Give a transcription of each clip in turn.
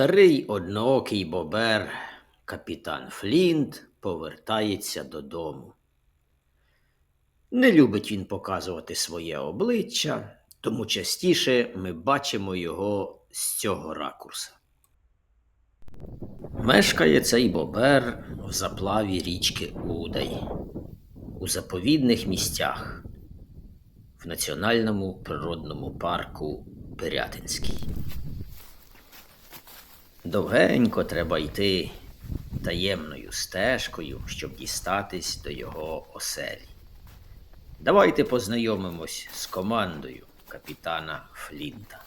Старий одноокий бобер, капітан Флінт, повертається додому. Не любить він показувати своє обличчя, тому частіше ми бачимо його з цього ракурса. Мешкає цей бобер в заплаві річки Удай, у заповідних місцях, в Національному природному парку Пирятинський. Довгенько треба йти таємною стежкою, щоб дістатись до його оселі. Давайте познайомимось з командою капітана Флінта.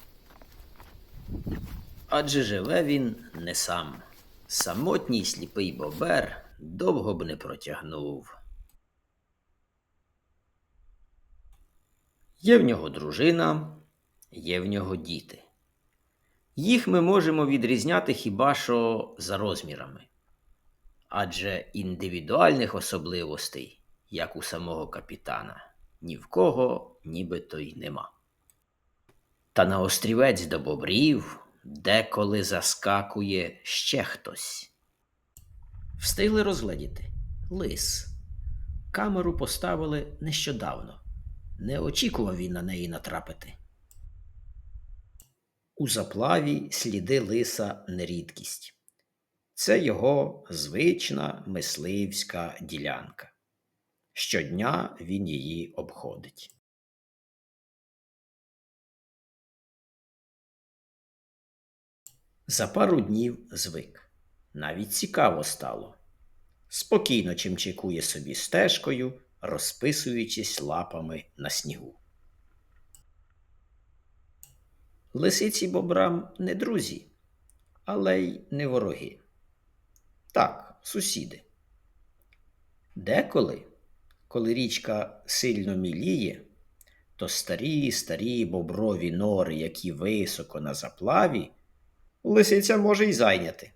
Адже живе він не сам. Самотній сліпий бобер довго б не протягнув. Є в нього дружина, є в нього діти. Їх ми можемо відрізняти хіба що за розмірами. Адже індивідуальних особливостей, як у самого капітана, ні в кого нібито й нема. Та на острівець до бобрів деколи заскакує ще хтось. Встигли розгледіти лис. Камеру поставили нещодавно. Не очікував він на неї натрапити. У заплаві сліди лиса не рідкість. Це його звична мисливська ділянка. Щодня він її обходить. За пару днів звик. Навіть цікаво стало. Спокійно чимчикує собі стежкою, розписуючись лапами на снігу. Лисиці бобрам не друзі, але й не вороги. Так, сусіди. Деколи, коли річка сильно міліє, то старі старі боброві нори, які високо на заплаві, лисиця може й зайняти.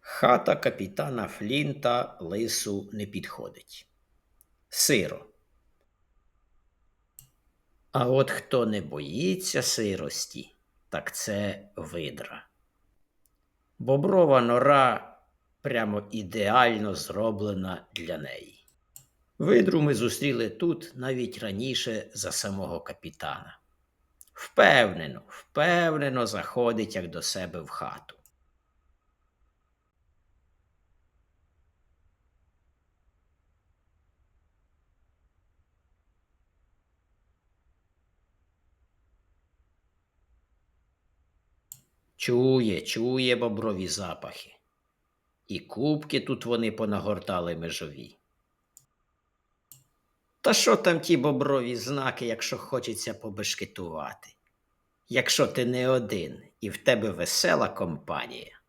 Хата капітана Флінта лису не підходить. Сиро. А от хто не боїться сирості, так це видра. Боброва нора прямо ідеально зроблена для неї. Видру ми зустріли тут навіть раніше за самого капітана. Впевнено, впевнено заходить як до себе в хату. Чує, чує боброві запахи. І кубки тут вони понагортали межові. Та що там ті боброві знаки, якщо хочеться побешкетувати? Якщо ти не один і в тебе весела компанія.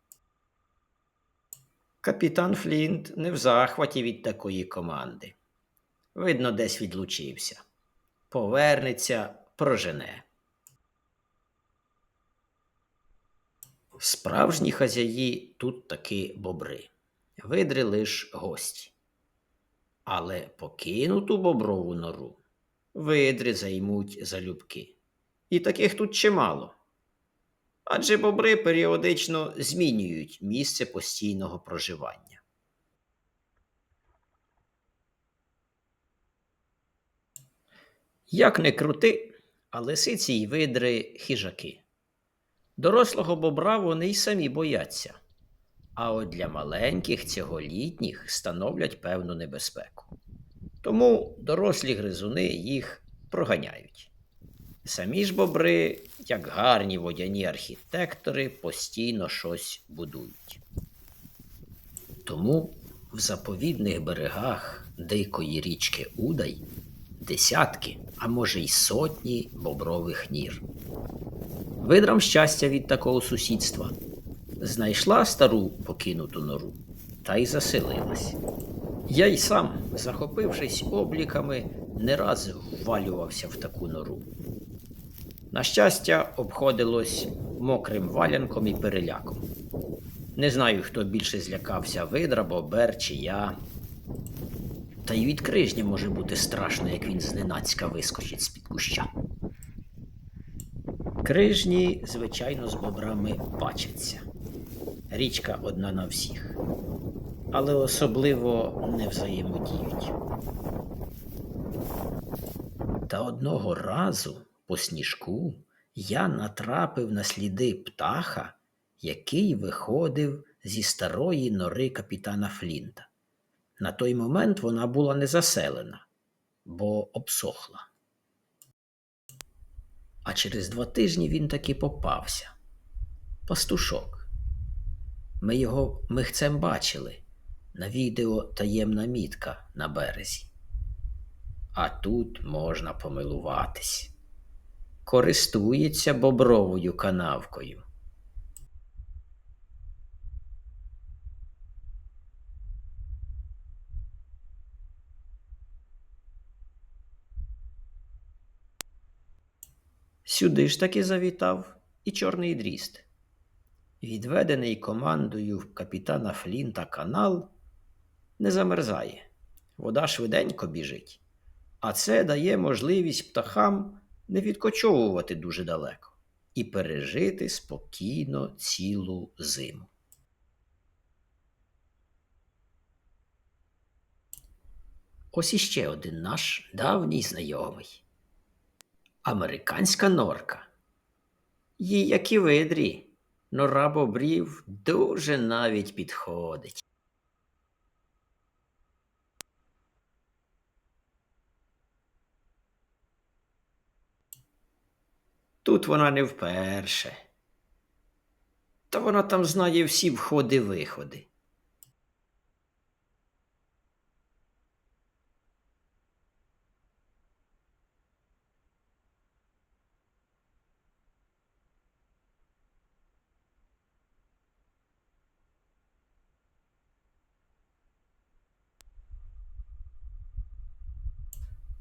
Капітан Флінт не в захваті від такої команди. Видно, десь відлучився. Повернеться, прожене. Справжні хазяї тут таки бобри, видри лиш гості. Але покинуту боброву нору видри займуть залюбки. І таких тут чимало. Адже бобри періодично змінюють місце постійного проживання. Як не крути, а лисиці й видри хижаки. Дорослого бобра вони й самі бояться, а от для маленьких цяголітніх становлять певну небезпеку. Тому дорослі гризуни їх проганяють. Самі ж бобри, як гарні водяні архітектори, постійно щось будують. Тому в заповідних берегах дикої річки Удай десятки, а може й сотні бобрових нір. Видрам щастя від такого сусідства. Знайшла стару покинуту нору та й заселилась. Я й сам, захопившись обліками, не раз ввалювався в таку нору. На щастя, обходилось мокрим валянком і переляком. Не знаю, хто більше злякався видра, бобер чи я. Та й від крижня може бути страшно, як він зненацька вискочить з-під куща. Крижні, звичайно, з бобрами бачаться. Річка одна на всіх, але особливо не взаємодіють. Та одного разу по сніжку я натрапив на сліди птаха, який виходив зі старої нори капітана Флінта. На той момент вона була не заселена, бо обсохла. А через два тижні він таки попався. Пастушок. Ми його михцем бачили. На відео таємна мітка на березі. А тут можна помилуватись. Користується бобровою канавкою. Сюди ж таки завітав і чорний дріст. Відведений командою капітана Флінта канал не замерзає. Вода швиденько біжить, а це дає можливість птахам не відкочовувати дуже далеко і пережити спокійно цілу зиму. Ось іще один наш давній знайомий. Американська норка. Їй, як і видрі, нора бобрів дуже навіть підходить. Тут вона не вперше. Та вона там знає всі входи-виходи.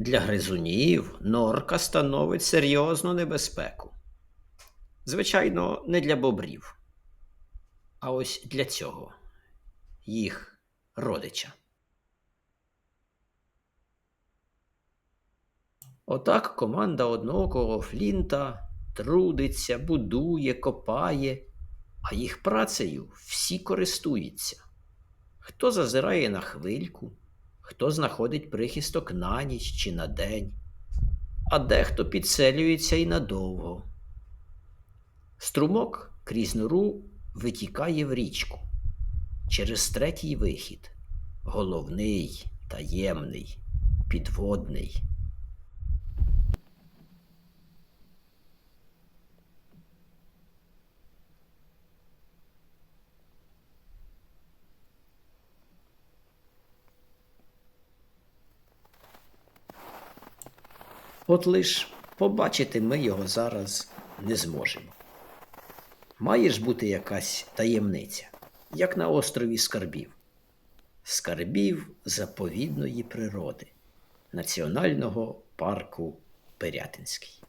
Для гризунів норка становить серйозну небезпеку. Звичайно, не для бобрів, а ось для цього їх родича. Отак команда одноокого Флінта трудиться, будує, копає, а їх працею всі користуються. Хто зазирає на хвильку, хто знаходить прихисток на ніч чи на день, а дехто підселюється і надовго. Струмок крізь нору витікає в річку через третій вихід, головний, таємний, підводний. От лиш побачити ми його зараз не зможемо. Має ж бути якась таємниця, як на острові Скарбів. Скарбів заповідної природи Національного парку Пирятинський.